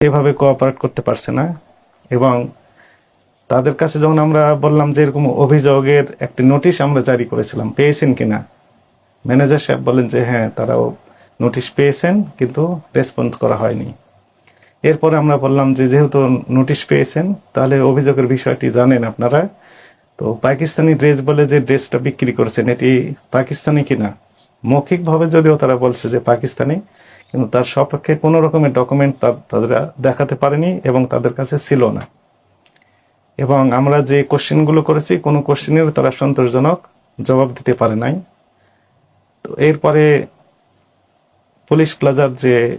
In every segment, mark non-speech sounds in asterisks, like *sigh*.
এভাবে কোঅপারেট করতে পারছে না এবং তাদের কাছে যখন আমরা বললাম যে এরকম অভিযোগের একটি নোটিশ আমরা জারি করেছিলাম, পেয়েছেন কিনা? ম্যানেজার সাহেব বলেন যে হ্যাঁ তারাও নোটিশ পেয়েছেন কিন্তু রেসপন্স করা হয়নি। এরপরে আমরা বললাম যে যেহেতু নোটিশ পেয়েছেন, তাহলে অভিযোগের বিষয়টি জানেন আপনারা। তো পাকিস্তানি ড্রেস বলে যে ড্রেসটা বিক্রি করছেন, এটি পাকিস্তানি কিনা? মৌখিকভাবে যদিও তারা বলছে যে পাকিস্তানি কিন্তু তার সপক্ষে কোনো রকমের ডকুমেন্ট তার তাদের দেখাতে পারেনি এবং তাদের কাছে ছিল না। এবং আমরা যে কোশ্চেনগুলো করেছি কোনো কোশ্চেনের তারা সন্তোষজনক জবাব দিতে পারে নাই। তো এরপরে পুলিশ প্লাজার যে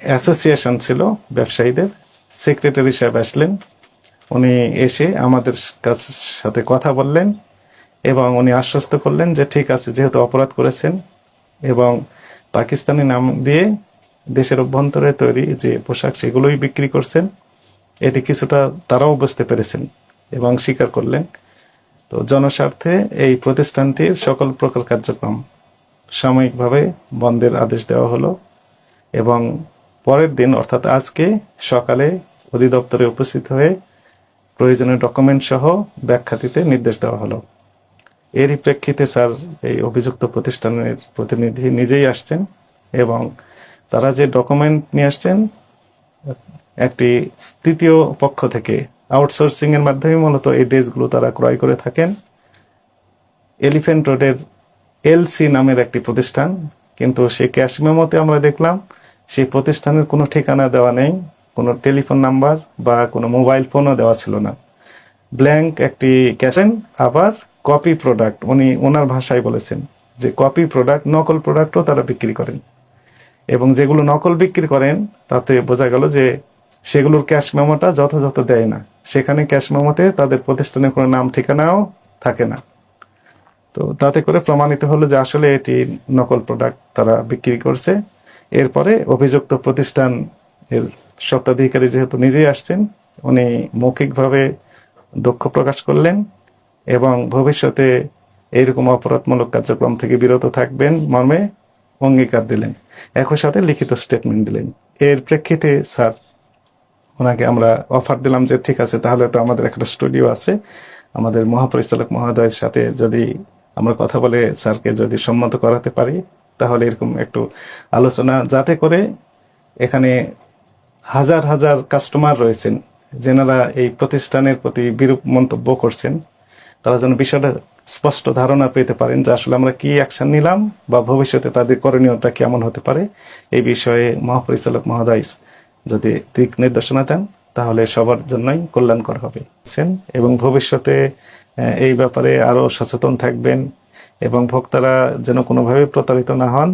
অ্যাসোসিয়েশন ছিল ব্যবসায়ীদের সেক্রেটারি সাহেব আসলেন। উনি এসে আমাদের কাছ- সাথে কথা বললেন এবং উনি আশ্বস্ত করলেন যে ঠিক আছে যেহেতু অপরাধ করেছেন এবং পাকিস্তানি নাম দিয়ে দেশের অভ্যন্তরে তৈরি যে পোশাক সেগুলোই বিক্রি করছেন, এটি কিছুটা তারাও বুঝতে পেরেছেন এবং স্বীকার করলেন। তো জনস্বার্থে এই প্রতিষ্ঠানটির সকল প্রকার কার্যক্রম সাময়িকভাবে বন্ধের আদেশ দেওয়া হলো এবং পরের দিন, অর্থাৎ আজকে সকালে অধিদপ্তরে উপস্থিত হয়ে প্রয়োজনীয় ডকুমেন্ট সহ ব্যাখ্যা দিতে নির্দেশ দেওয়া হলো। এরই প্রেক্ষিতে স্যার এই অভিযুক্ত প্রতিষ্ঠানের প্রতিনিধি নিজেই আসছেন এবং তারা যে ডকুমেন্ট নিয়ে আসছেন, একটি তৃতীয় পক্ষ থেকে আউটসোর্সিং এর মাধ্যমে মূলত এই ড্রেসগুলো তারা ক্রয় করে থাকেন। এলিফেন্ট রোডের এলসি নামের একটি প্রতিষ্ঠান, কিন্তু সে ক্যাশ মেমোতে আমরা দেখলাম সেই প্রতিষ্ঠানের কোনো ঠিকানা দেওয়া নেই, কোনো টেলিফোন নাম্বার বা কোনো মোবাইল ফোনও দেওয়া ছিল না। ব্ল্যাঙ্ক একটি ক্যাশেন আবার কপি প্রোডাক্ট উনি ওনার ভাষায় বলেছেন যে কপি প্রোডাক্ট নকল প্রোডাক্টও তারা বিক্রি করেন। এবং যেগুলো নকল বিক্রি করেন, তাতে বোঝা গেল যে সেগুলোর ক্যাশ মেমোটা যথাযথ দেয় না। সেখানে ক্যাশ মেমোতে তাদের প্রতিষ্ঠানের কোনো নাম, ঠিকানাও থাকে না। তো তাতে করে প্রমাণিত হলো যে আসলে এটি নকল প্রোডাক্ট তারা বিক্রি করছে। এরপরে অভিযুক্ত প্রতিষ্ঠান এর স্বত্বাধিকারী যেহেতু নিজেই আসছেন, উনি মৌখিকভাবে দুঃখ প্রকাশ করলেন। এবং ভবিষ্যতে এইরকম অপরাধমূলক কার্যক্রম থেকে বিরত থাকবেন, মর্মে অঙ্গীকার দিলেন। একই সাথে লিখিত স্টেটমেন্ট দিলেন। এর প্রেক্ষিতে, স্যার, ওনাকে আমরা অফার দিলাম যে, ঠিক আছে, তাহলে তো আমাদের একটা স্টুডিও আছে। আমাদের মহাপরিচালক মহোদয়ের সাথে যদি আমরা কথা বলে স্যারকে যদি সম্মত করাতে পারি, তাহলে এরকম একটু আলোচনা। যাতে করে এখানে হাজার হাজার কাস্টমার রয়েছেন, যেনারা এই প্রতিষ্ঠানের প্রতি বিরূপ মন্তব্য করছেন। তারা যেন বিষয়টা স্পষ্ট ধারণা পেতে পারেন যে আসলে আমরা কি অ্যাকশন নিলাম বা ভবিষ্যতে তাদের করণীয়টা কেমন হতে পারে। এই বিষয়ে মহাপরিচালক মহোদয় যদি দিক নির্দেশনা দেন, তাহলে সবার জন্যই কল্যাণকর হবে। এবং ভবিষ্যতে এই ব্যাপারে আরও সচেতন থাকবেন এবং ভোক্তারা যেন কোনোভাবে প্রতারিত না হন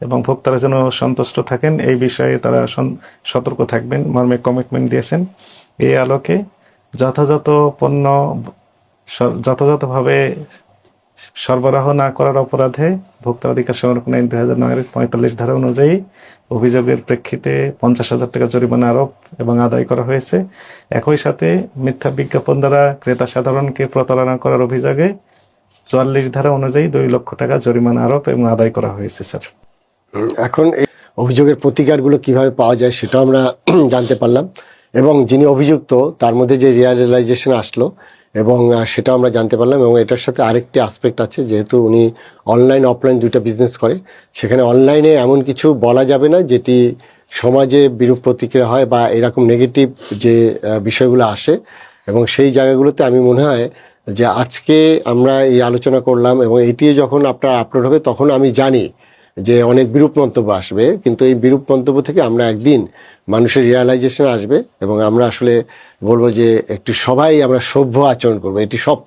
এবং ভোক্তারা যেন সন্তুষ্ট থাকেন, এই বিষয়ে তারা সতর্ক থাকবেন। মর্মে কমিটমেন্ট দিয়েছেন। এই আলোকে যথাযথ পণ্য যথাযথভাবে সরবরাহ না করার অপরাধে ভোক্তা অধিকার সংরক্ষণ আইন দুই হাজার নয়ের পঁয়তাল্লিশ ধারা অনুযায়ী অভিযোগের প্রেক্ষিতে পঞ্চাশ হাজার টাকা জরিমানা আরোপ এবং আদায় করা হয়েছে। একই সাথে মিথ্যা বিজ্ঞাপন দ্বারা ক্রেতা সাধারণকে প্রতারণা করার অভিযোগে চুয়াল্লিশ ধারা অনুযায়ী দুই লক্ষ টাকা জরিমানা আরোপ এবং আদায় করা হয়েছে, স্যার। এখন এই অভিযোগের প্রতিকারগুলো কীভাবে পাওয়া যায় সেটা আমরা *clears throat* জানতে পারলাম। এবং যিনি অভিযুক্ত, তার মধ্যে যে রিয়ালাইজেশন আসলো এবং সেটা আমরা জানতে পারলাম এবং এটার সাথে আরেকটি আসপেক্ট আছে, যেহেতু উনি অনলাইন অফলাইন দুইটা বিজনেস করে, সেখানে অনলাইনে এমন কিছু বলা যাবে না যেটি সমাজে বিরূপ প্রতিক্রিয়া হয় বা এরকম নেগেটিভ যে বিষয়গুলো আসে এবং সেই জায়গাগুলোতে আমি মনে হয় যে আজকে আমরা এই আলোচনা করলাম এবং এটি যখন আপনার আপলোড হবে তখন আমি জানি যে অনেক বিরূপ মন্তব্য আসবে, কিন্তু এই বিরূপ মন্তব্য থেকে আমরা একদিন মানুষের রিয়ালাইজেশন আসবে এবং আমরা আসলে বলব যে একটি সবাই আমরা সভ্য আচরণ করব এটি সব